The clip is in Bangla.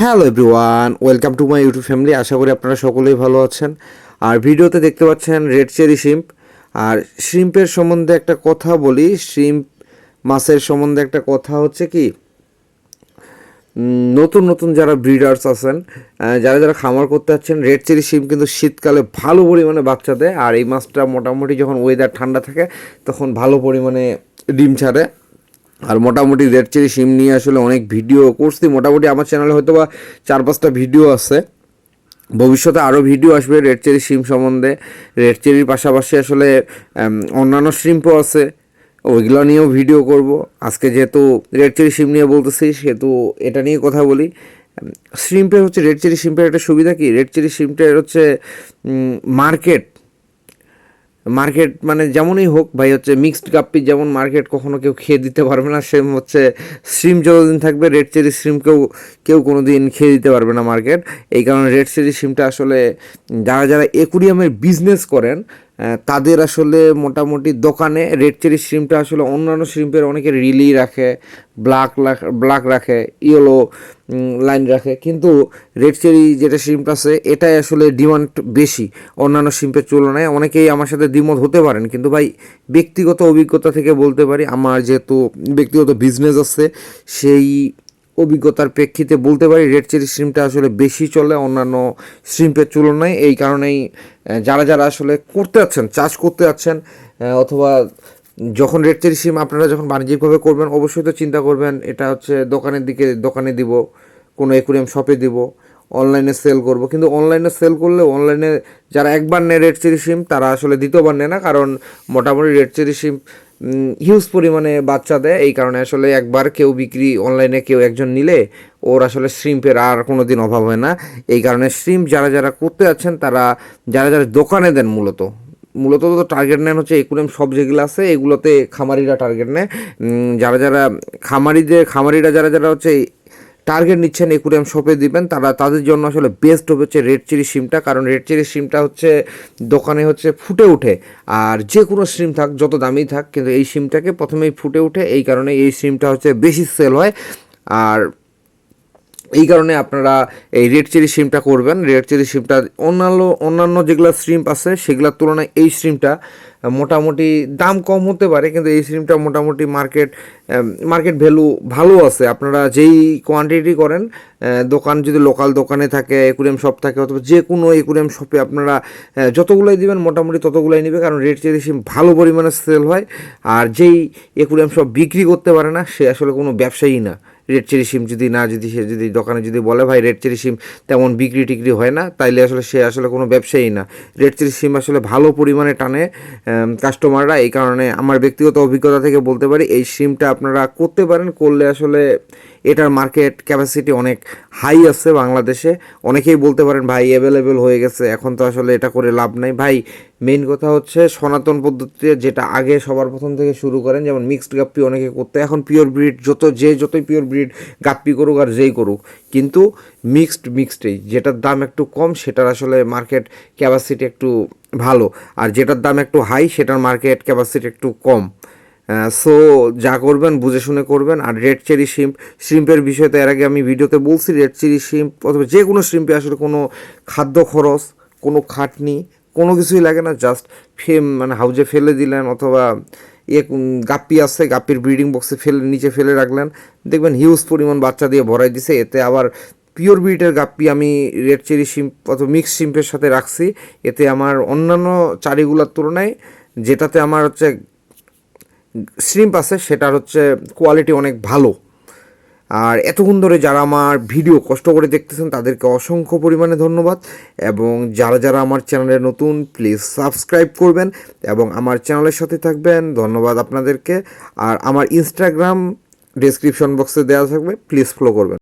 Hello everyone, welcome to my YouTube family. আশা করি আপনারা সকলেই ভালো আছেন। আর ভিডিওতে দেখতে পাচ্ছেন রেড চেরি শিম্প। আর শ্রিম্পের সম্বন্ধে একটা কথা বলি। শ্রিম্প মাছের সম্বন্ধে একটা কথা হচ্ছে কি নতুন নতুন যারা ব্রিডার্স আছেন যারা যারা খামার করতে যাচ্ছেন, রেড চেরি শিম কিন্তু শীতকালে ভালো পরিমাণে বাচ্চা দেয়। আর এই মাছটা মোটামুটি যখন ওয়েদার ঠান্ডা থাকে, তখন ভালো পরিমাণে ডিম ছাড়ে। আর মোটামুটি রেড চেরি সিম নিয়ে আসলে অনেক ভিডিও করছি। মোটামুটি আমার চ্যানেলে হয়তো বা চার পাঁচটা ভিডিও আছে। ভবিষ্যতে আরও ভিডিও আসবে রেড চেরি সিম সম্বন্ধে। রেড চেরির পাশাপাশি আসলে অন্যান্য শ্রিম্পও আছে। ওইগুলো নিয়েও ভিডিও করব। আজকে যেহেতু রেড চেরি সিম নিয়ে বলতেছি, সেহেতু এটা নিয়ে কথা বলি। শ্রিম্পের হচ্ছে, রেড চেরি শিম্পের একটা সুবিধা কি? রেড চেরি শিম্পের হচ্ছে মার্কেট মার্কেট মানে যেমনই হোক ভাই, হচ্ছে মিক্সড গাপ্পি যেমন মার্কেট কখনো কেউ খেয়ে দিতে পারবে না সেম হচ্ছে স্ট্রিম যতদিন থাকবে রেড চেরি স্ট্রিম কেউ কোনো দিন খেয়ে দিতে পারবে না মার্কেট এই কারণে রেড চেরি স্ট্রিমটা আসলে যারা যারা একুরিয়ামের বিজনেস করেন তাদের আসলে মোটামুটি দোকানে রেড চেরি স্ট্রিমটা আসলে অন্যান্য শ্রিম্পের অনেকে রিলি রাখে ব্ল্যাক ব্ল্যাক রাখে ইয়েলো লাইন রাখে। কিন্তু রেড চেরি যেটা শ্রিম্প আছে, এটাই আসলে ডিমান্ড বেশি অন্যান্য শিল্পের তুলনায়। অনেকেই আমার সাথে দ্বিমত হতে পারেন, কিন্তু ভাই, ব্যক্তিগত অভিজ্ঞতা থেকে বলতে পারি, আমার যেহেতু ব্যক্তিগত বিজনেস আছে, সেই অভিজ্ঞতার প্রেক্ষিতে বলতে পারি রেড চেরি স্ট্রিমটা আসলে বেশি চলে অন্যান্য স্ট্রিম্পের তুলনায়। এই কারণেই যারা যারা আসলে করতে যাচ্ছেন, চাষ করতে যাচ্ছেন অথবা যখন রেড চেরি সিম আপনারা যখন বাণিজ্যিকভাবে করবেন, অবশ্যই তো চিন্তা করবেন, এটা হচ্ছে দোকানের দিকে, দোকানে দিব, কোনো একুরিয়াম শপে দিব অনলাইনে সেল করব। কিন্তু অনলাইনে সেল করলে অনলাইনে যারা একবার নেয় রেড চেরি সিম তারা আসলে দ্বিতীয়বার নেয় না, কারণ মোটামুটি রেড চেরি সিম হিউজ পরিমাণে বাচ্চা দেয়। এই কারণে আসলে একবার কেউ বিক্রি অনলাইনে কেউ একজন নিলে ওর আসলে শ্রিম্পের আর কোনো দিন অভাব হয় না। এই কারণে শ্রিম্প যারা যারা করতে যাচ্ছেন, তারা যারা যারা দোকানে দেন মূলত মূলত তো টার্গেট নেন হচ্ছে একুরেম সব যেগুলো আছে, এগুলোতে খামারিরা টার্গেট নেয়। যারা যারা খামারিদের, খামারিরা যারা যারা হচ্ছে টার্গেট নিচ্ছেন একুরিয়াম শপে দিবেন। তারা তাদের জন্য আসলে বেস্ট হবে হচ্ছে রেড চিলি সিমটা কারণ রেড চিলি সিমটা হচ্ছে দোকানে হচ্ছে ফুটে ওঠে। আর যে কোনো সিম থাক, যত দামি থাক, কিন্তু এই সিমটাকে প্রথমেই ফুটে ওঠে। এই কারণে এই সিমটা হচ্ছে বেশি সেল হয়। আর এই কারণে আপনারা এই রেড চেরি সিমটা করবেন। রেড চেরি সিমটা অন্যান্য অন্যান্য যেগুলো স্ট্রিম আছে, সেগুলোর তুলনায় এই স্ট্রিমটা মোটামুটি দাম কম হতে পারে, কিন্তু এই স্ট্রিমটা মোটামুটি মার্কেট মার্কেট ভ্যালু ভালো আছে। আপনারা যেই কোয়ান্টিটি করেন দোকান যদি লোকাল দোকানে থাকে একুরিয়াম শপ থাকে, অথবা যে কোনো একুরিয়াম শপে আপনারা যতগুলোই দিবেন, মোটামুটি ততগুলোই নেবে, কারণ রেড চেরি সিম ভালো পরিমাণে সেল হয়। আর যেই একুরিয়াম শপ বিক্রি করতে পারে না, সে আসলে কোনো ব্যবসায়ী না। রেড চেরি সিম যদি না, যদি সে যদি দোকানে যদি বলে, ভাই রেড চেরি সিম তেমন বিক্রি টিক্রি হয় না, তাইলে আসলে সে আসলে কোনো ব্যবসায়ী না। রেড চেরি সিম আসলে ভালো পরিমাণে টানে কাস্টমাররা এই কারণে আমার ব্যক্তিগত অভিজ্ঞতা থেকে বলতে পারি, এই সিমটা আপনারা করতে পারেন, করলে আসলে এটার মার্কেট ক্যাপাসিটি অনেক হাই আছে বাংলাদেশে। অনেকেই বলতে পারেন, ভাই অ্যাভেলেবেল হয়ে গেছে, এখন তো আসলে এটা করে লাভ নাই। ভাই মেইন কথা হচ্ছে সনাতন পদ্ধতিতে যেটা আগে সবার প্রথম থেকে শুরু করেন, যেমন মিক্সড গাপ্পি অনেকে করতে, এখন পিওর ব্রিড যত, যে যতই পিওর ব্রিড গাপ্পি করুক আর যেই করুক, কিন্তু মিক্সড মিক্সডেই যেটার দাম একটু কম, সেটার আসলে মার্কেট ক্যাপাসিটি একটু ভালো। আর যেটার দাম একটু হাই সেটার মার্কেট ক্যাপাসিটি একটু কম। সো যা করবেন, বুঝে শুনে করবেন। আর রেড চেরি শিম্প শিম্পের বিষয়তে এর আগে আমি ভিডিওতে বলছি রেড চেরি শিম্প অথবা যে কোনো শিম্পে আসলে কোনো খাদ্য খরচ, কোনো খাটনি, কোনো কিছুই লাগে না জাস্ট ফেম মানে হাউজে ফেলে দিলেন অথবা ইয়ে গাপ্পি আছে, গাপ্পির ব্রিডিং বক্সে ফেলে, নিচে ফেলে রাখলেন। দেখবেন হিউজ পরিমাণ বাচ্চা দিয়ে ভরাই দিছে, এতে আবার পিওর ব্রিডের গাপ্পি আমি রেড চেরি শিম্প অথবা মিক্স শিম্পের সাথে রাখছি। এতে আমার অন্যান্য চারিগুলোর তুলনায়, যেটাতে আমার হচ্ছে শ্রিম্প আছে সেটার হচ্ছে কোয়ালিটি অনেক ভালো। আর এতক্ষণ ধরে যারা আমার ভিডিও কষ্ট করে দেখতেছেন, তাদেরকে অসংখ্য পরিমাণে ধন্যবাদ। এবং যারা যারা আমার চ্যানেলে নতুন প্লিজ সাবস্ক্রাইব করবেন এবং আমার চ্যানেলের সাথে থাকবেন। ধন্যবাদ আপনাদেরকে। আর আমার ইনস্টাগ্রাম ডেসক্রিপশন বক্সে দেওয়া থাকবে প্লিজ ফলো করবেন।